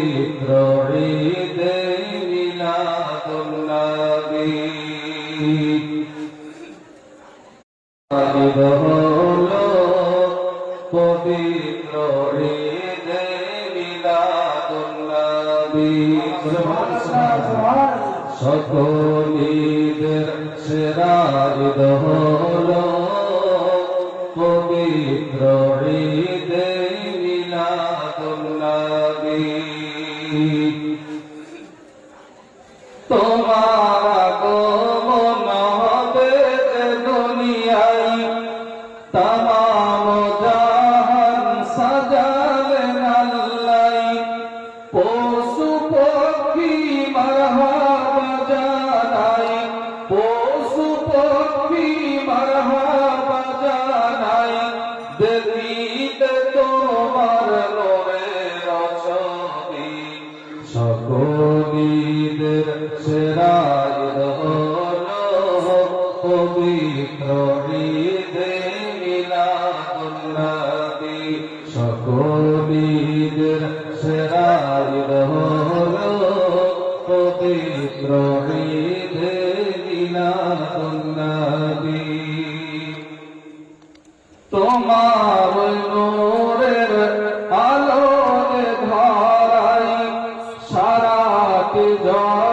পবিত্র ঈদে মিলাদুন্নবী ঈদ হলো পবিত্র ঈদে মিলাদুন্নবী সকল ঈদের সেরা ঈদ হলো পবিত্র ঈদে তোমার আগমন হবে দুনিয়ায় তামাম জাহান সাজাবেন আল্লাহ পশু পক্ষী মারহাবা জানাই পশু পক্ষী মারহাবা জানাই দেখিতে সকলীদের সেরা ঈদ হলো পবিত্র ঈদে মিলাদুন্নবী সকলীদের সেরা ঈদ হলো পবিত্র ঈদে মিলাদুন্নবী তোমার জাতি জয়